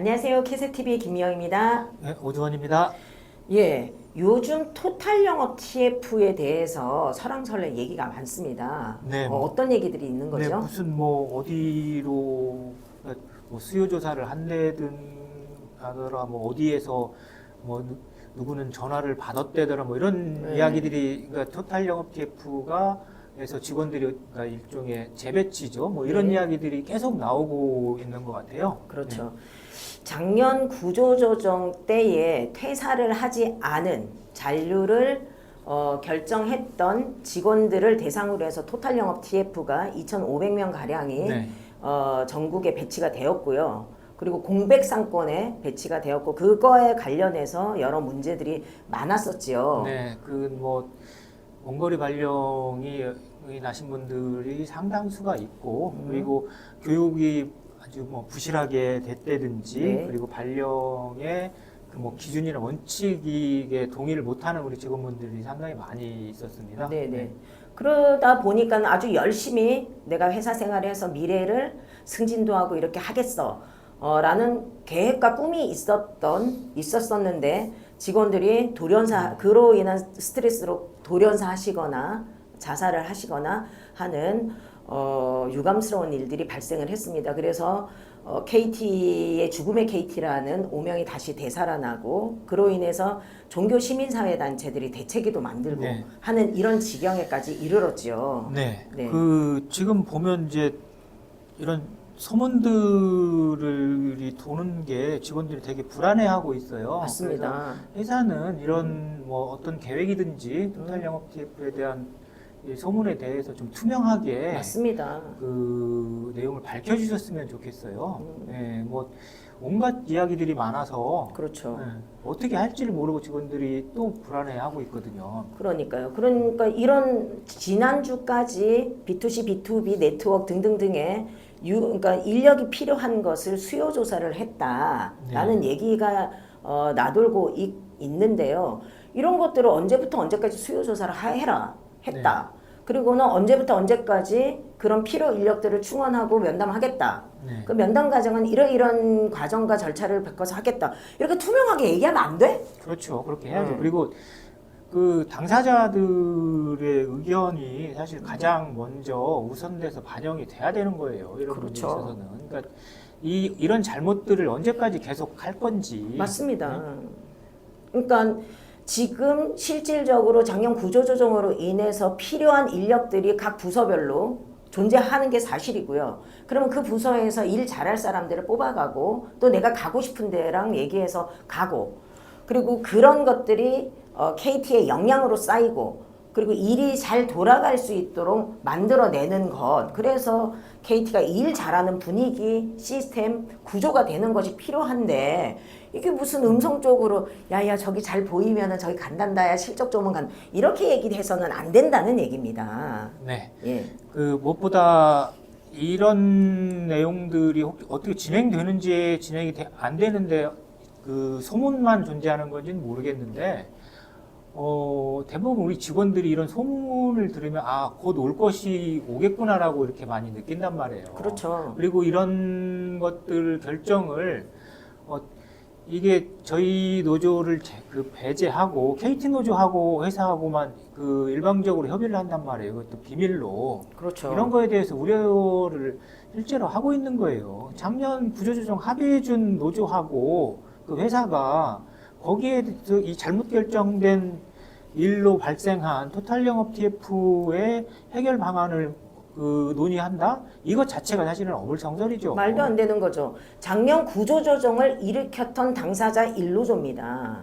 안녕하세요. 캐세TV의 김미영입니다. 네, 오주원입니다. 예, 요즘 토탈 영업 TF에 대해서 설왕설래 얘기가 많습니다. 네. 어, 떤 얘기들이 있는 네, 거죠? 무슨 뭐 어디로 뭐 수요 조사를 한다든 하더라 뭐 어디에서 뭐 누, 누구는 전화를 받았대더라 뭐 이런 네. 이야기들이 그러니까 토탈 영업 TF가 에서 직원들이 일종의 재배치죠. 뭐 이런 네. 이야기들이 계속 나오고 있는 것 같아요. 그렇죠. 작년 구조조정 때에 퇴사를 하지 않은 잔류를 어, 결정했던 직원들을 대상으로 해서 토탈 영업 TF가 2,500명 가량이 네. 어, 전국에 배치가 되었고요. 그리고 공백 상권에 배치가 되었고 그거에 관련해서 여러 문제들이 많았었지요. 네, 그 뭐 원거리 발령이 나신 분들이 상당수가 있고 음. 그리고 교육이 아주 뭐 부실하게 됐다든지 네. 그리고 발령의 그뭐 기준이나 원칙에 동의를 못하는 우리 직원분들이 상당히 많이 있었습니다. 네네. 그러다 보니까 아주 열심히 내가 회사 생활해서 미래를 승진도 하고 이렇게 하겠어. 어, 라는 계획과 꿈이 있었던, 있었었는데 직원들이 돌연사, 그로 인한 스트레스로 돌연사 하시거나 자살을 하시거나 하는 어, 유감스러운 일들이 발생을 했습니다. 그래서 어, KT의 죽음의 KT라는 오명이 다시 되살아나고 그로 인해서 종교 시민 사회 단체들이 대책위도 만들고 네. 하는 이런 지경에까지 이르렀죠. 네. 네. 그 지금 보면 이제 이런 소문들이 도는 게 직원들이 되게 불안해하고 있어요. 맞습니다. 회사는 이런 뭐 어떤 계획이든지 토탈 영업 TF에 대한 이 소문에 대해서 좀 투명하게 맞습니다. 그 내용을 밝혀주셨으면 좋겠어요. 음. 네, 뭐 온갖 이야기들이 많아서 그렇죠. 네, 어떻게 할지를 모르고 직원들이 또 불안해하고 있거든요. 그러니까요. 그러니까 이런 지난주까지 B2C, B2B 네트워크 등등등의 유, 그러니까 인력이 필요한 것을 수요 조사를 했다라는 얘기가 어, 나돌고 있, 있는데요. 이런 것들을 언제부터 언제까지 수요 조사를 하- 해라 했다. 그리고는 언제부터 언제까지 그런 필요 인력들을 충원하고 면담하겠다. 네. 그 면담 과정은 이러이런 과정과 절차를 바꿔서 하겠다. 이렇게 투명하게 얘기하면 안 돼? 그렇죠. 그렇게 해야죠. 음. 그리고 그 당사자들의 의견이 사실 가장 먼저 우선돼서 반영이 돼야 되는 거예요. 이런 그렇죠. 있어서는. 그러니까 이 이런 잘못들을 언제까지 계속 할 건지. 맞습니다. 그러니까 지금 실질적으로 작년 구조조정으로 인해서 필요한 인력들이 각 부서별로 존재하는 게 사실이고요. 그러면 그 부서에서 일 잘할 사람들을 뽑아가고 또 내가 가고 싶은 데랑 얘기해서 가고 그리고 그런 것들이 어, KT의 역량으로 쌓이고 그리고 일이 잘 돌아갈 수 있도록 만들어내는 것. 그래서 KT가 일 잘하는 분위기, 시스템, 구조가 되는 것이 필요한데 이게 무슨 음성적으로 야야 저기 잘 보이면은 저기 간단다야 실적 좋으면 간 이렇게 얘기해서는 안 된다는 얘기입니다. 네. 예. 그 무엇보다 이런 내용들이 혹- 어떻게 진행되는지 진행이 돼- 안 되는데 그 소문만 존재하는 건지는 모르겠는데 어, 대부분 우리 직원들이 이런 소문을 들으면 아, 곧 올 것이 오겠구나라고 이렇게 많이 느낀단 말이에요. 그렇죠. 그리고 이런 것들 결정을 어, 이게 저희 노조를 제- 그 배제하고 KT 노조하고 회사하고만 그 일방적으로 협의를 한단 말이에요. 그것도 비밀로. 그렇죠. 이런 거에 대해서 우려를 실제로 하고 있는 거예요. 작년 구조조정 합의해준 노조하고 그 회사가 거기에 대해서 이 잘못 결정된 일로 발생한 토탈 영업 TF의 해결 방안을 그 논의한다? 이것 자체가 사실은 어불성설이죠. 말도 안 되는 거죠. 작년 구조조정을 일으켰던 당사자 일노조입니다.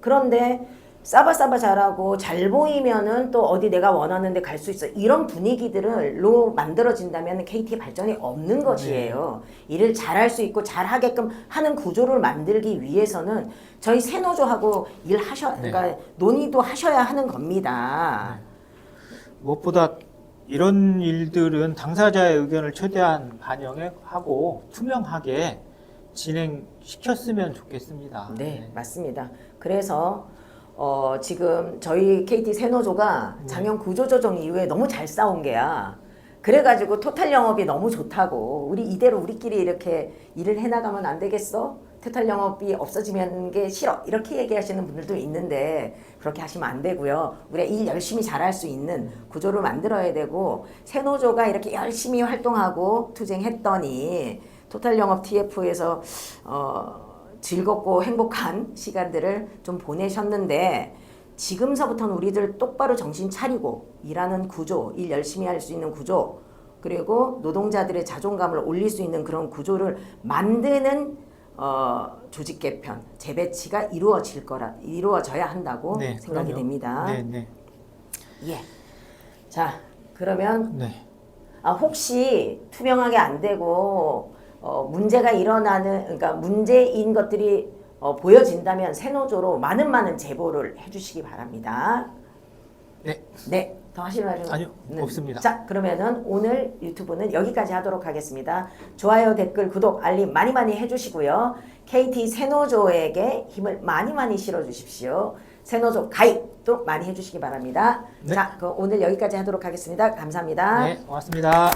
그런데 싸바싸바 잘하고 잘 보이면은 또 어디 내가 원하는 데 갈 수 있어. 이런 분위기들로 만들어진다면 KT 발전이 없는 것이에요. 일을 잘할 수 있고 잘하게끔 하는 구조를 만들기 위해서는 저희 새노조하고 일하셔, 그러니까 논의도 하셔야 하는 겁니다. 무엇보다 이런 일들은 당사자의 의견을 최대한 반영하고 투명하게 진행시켰으면 좋겠습니다. 네, 맞습니다. 그래서 어, 지금 저희 KT 세노조가 작년 구조조정 이후에 너무 잘 싸운 게야. 그래가지고 토탈 영업이 너무 좋다고 우리 이대로 우리끼리 이렇게 일을 해나가면 안 되겠어? 토탈 영업이 없어지면 게 싫어 이렇게 얘기하시는 분들도 있는데 그렇게 하시면 안 되고요. 우리가 일 열심히 잘할 수 있는 구조를 만들어야 되고 세노조가 이렇게 열심히 활동하고 투쟁했더니 토탈 영업 TF에서 어, 즐겁고 행복한 시간들을 좀 보내셨는데 지금서부터는 우리들 똑바로 정신 차리고 일하는 구조, 일 열심히 할 수 있는 구조, 그리고 노동자들의 자존감을 올릴 수 있는 그런 구조를 만드는 어, 조직 개편, 재배치가 이루어질 거라 이루어져야 한다고 생각이 네, 그럼요. 됩니다. 네, 네, 예. 자, 그러면 네. 아, 혹시 투명하게 안 되고 어, 문제가 일어나는 그러니까 문제인 것들이 어, 보여진다면 세노조로 많은 많은 제보를 해주시기 바랍니다. 네. 네, 더 하실 말은 아니요, 없습니다. 자, 그러면은 오늘 유튜브는 여기까지 하도록 하겠습니다. 좋아요, 댓글, 구독, 알림 많이 많이 해주시고요. KT 세노조에게 힘을 많이 많이 실어주십시오. 세노조 가입도 많이 해주시기 바랍니다. 네. 자, 그 오늘 여기까지 하도록 하겠습니다. 감사합니다. 네, 고맙습니다.